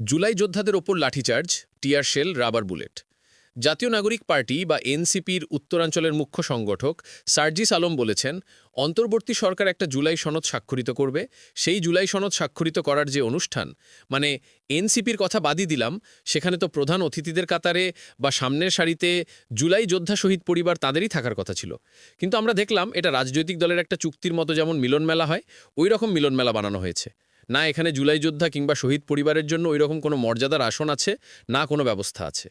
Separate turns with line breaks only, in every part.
জুলাই যোদ্ধাদের ওপর lathicharge, tear shell, rubber bullet. জাতীয় নাগরিক পার্টি বা এনসিপির উত্তরাঞ্চলের মুখ্য সংগঠক সার্জিস আলম বলেছেন, অন্তর্বর্তী সরকার একটা জুলাই সনদ স্বাক্ষরিত করবে। সেই জুলাই সনদ স্বাক্ষরিত করার যে অনুষ্ঠান মানে এনসিপির কথা বাদই দিলাম, সেখানে তো প্রধান অতিথিদের কাতারে বা সামনের সারিতে জুলাই যোদ্ধা শহীদ পরিবার তাদেরই থাকার কথা ছিল। কিন্তু আমরা দেখলাম এটা রাজনৈতিক দলের একটা চুক্তির মতো যেমন মিলনমেলা হয়, ওই রকম মিলন মেলা বানানো হয়েছে। না এখানে জুলাই যোদ্ধা কিংবা শহীদ পরিবারের জন্য ওইরকম কোনো মর্যাদার আসন আছে, না কোনো ব্যবস্থা আছে।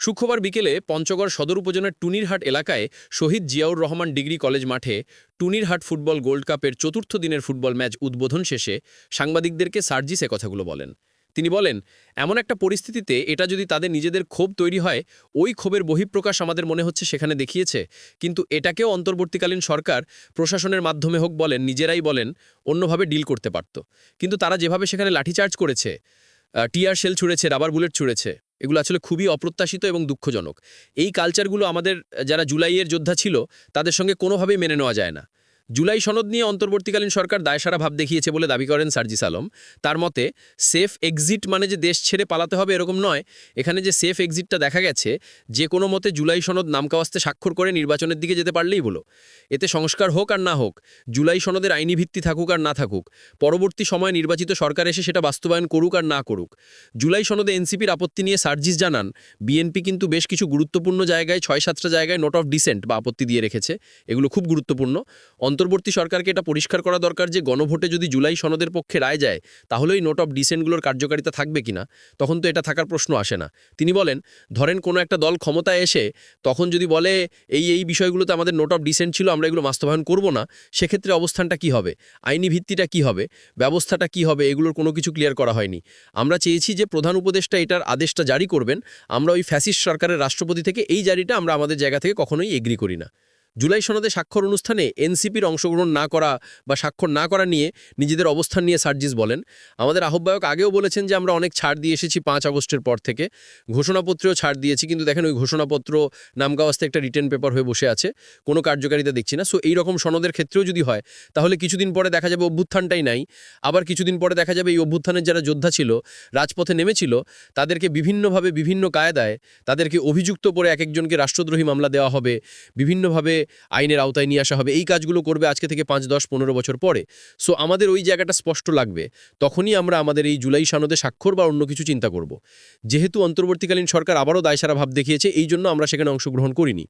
শুক্রবার বিকেলে পঞ্চগড় সদর উপজেলার টুনিরহাট এলাকায় শহীদ জিয়াউর রহমান ডিগ্রি কলেজ মাঠে টুনিরহাট ফুটবল গোল্ড কাপের চতুর্থ দিনের ফুটবল ম্যাচ উদ্বোধন শেষে সাংবাদিকদেরকে সার্জিস কথাগুলো বলেন। তিনি বলেন, এমন একটা পরিস্থিতিতে এটা যদি তাদের নিজেদের ক্ষোভ তৈরি হয়, ওই ক্ষোভের বহিঃপ্রকাশ আমাদের মনে হচ্ছে সেখানে দেখিয়েছে। কিন্তু এটাকেও অন্তর্বর্তীকালীন সরকার প্রশাসনের মাধ্যমে হোক বলেন, নিজেরাই বলেন, অন্যভাবে ডিল করতে পারত। কিন্তু তারা যেভাবে সেখানে লাঠিচার্জ করেছে টিয়ার শেল ছুঁড়েছে, রাবার বুলেট ছুঁড়েছে, এগুলো আসলে খুবই অপ্রত্যাশিত এবং দুঃখজনক। এই কালচারগুলো আমাদের, যারা জুলাইয়ের যোদ্ধা ছিল, তাদের সঙ্গে কোনোভাবেই মেনে নেওয়া যায় না। জুলাই সনদ নিয়ে অন্তর্বর্তীকালীন সরকার দায়সারা ভাব দেখিয়েছে বলে দাবি করেন সার্জিস আলম। তার মতে, সেফ এক্সিট মানে যে দেশ ছেড়ে পালাতে হবে এরকম নয়। এখানে যে সেফ এক্সিটটা দেখা গেছে, যে কোনো মতে জুলাই সনদ নামকাওয়াস্তে স্বাক্ষর করে নির্বাচনের দিকে যেতে পারলেই বলো এতে সংস্কার হোক আর না হোক, জুলাই সনদের আইনি ভিত্তি থাকুক আর না থাকুক, পরবর্তী সময়ে নির্বাচিত সরকার এসে সেটা বাস্তবায়ন করুক আর না করুক। জুলাই সনদে এনসিপির আপত্তি নিয়ে সার্জিস জানান, বিএনপি কিন্তু বেশ কিছু গুরুত্বপূর্ণ জায়গায়, ছয় সাতটা জায়গায় নোট অফ ডিসেন্ট বা আপত্তি দিয়ে রেখেছে। এগুলো খুব গুরুত্বপূর্ণ। অন্তর্বর্তী সরকারকে এটা পরিষ্কার করা দরকার যে গণভোটে যদি জুলাই সনদের পক্ষে রায় যায় তাহলে এই নোট অফ ডিসেন্টগুলোর কার্যকারিতা থাকবে কিনা? তখন তো এটা থাকার প্রশ্ন আসে না। তিনি বলেন, ধরেন কোনো একটা দল ক্ষমতায় এসে তখন যদি বলে, এই এই বিষয়গুলোতে আমাদের নোট অফ ডিসেন্ট ছিল, আমরা এগুলো বাস্তবায়ন করব না, সেক্ষেত্রে অবস্থানটা কি হবে? আইনি ভিত্তিটা কি হবে? ব্যবস্থাটা কি হবে? এগুলোর কোনো কিছু ক্লিয়ার করা হয়নি। আমরা চেয়েছি যে প্রধান উপদেষ্টা এটার আদেশটা জারি করবেন। আমরা ওই ফ্যাসিস্ট সরকারের রাষ্ট্রপতি থেকে এই জারিটা আমরা আমাদের জায়গা থেকে কখনোই এগ্রি করি না। জুলাই সনদে স্বাক্ষর অনুষ্ঠানে এনসিপির অংশগ্রহণ না করা বা স্বাক্ষর না করা নিয়ে নিজেদের অবস্থান নিয়ে সার্জিস বলেন। আমাদের আহ্বায়ক আগেও বলেছেন যে আমরা অনেক ছাড় দিয়ে এসেছি পাঁচ আগস্টের পর থেকে। ঘোষণাপত্রেও ছাড় দিয়েছি, কিন্তু দেখেন ওই ঘোষণাপত্র নামগাওয়াস্তে একটা রিটেন পেপার হয়ে বসে আছে। কোনো কার্যকারিতা দেখছি না। সো এই রকম সনদের ক্ষেত্রেও যদি হয়, তাহলে কিছুদিন পরে দেখা যাবে অভ্যুত্থানটাই নাই। আবার কিছুদিন পরে দেখা যাবে এই অভ্যুত্থানের যারা যোদ্ধা ছিল, রাজপথে নেমেছিল, তাদেরকে বিভিন্নভাবে বিভিন্ন কায়দায় তাদেরকে অভিযুক্ত করে এক একজনকে রাষ্ট্রদ্রোহী মামলা দেওয়া হবে। বিভিন্নভাবে আইনের আওতায় নিয়ে আসা হবে। এই কাজগুলো করবে আজকে থেকে পাঁচ, দশ, পনেরো বছর পরে। সো আমাদের ওই জায়গাটা স্পষ্ট লাগবে। তখনই আমরা আমাদের এই জুলাই সনদে স্বাক্ষর বা অন্য কিছু চিন্তা করব। যেহেতু অন্তর্বর্তীকালীন সরকার আবারও দায়সারা ভাব দেখিয়েছে, এই জন্য আমরা সেখানে অংশগ্রহণ করিনি।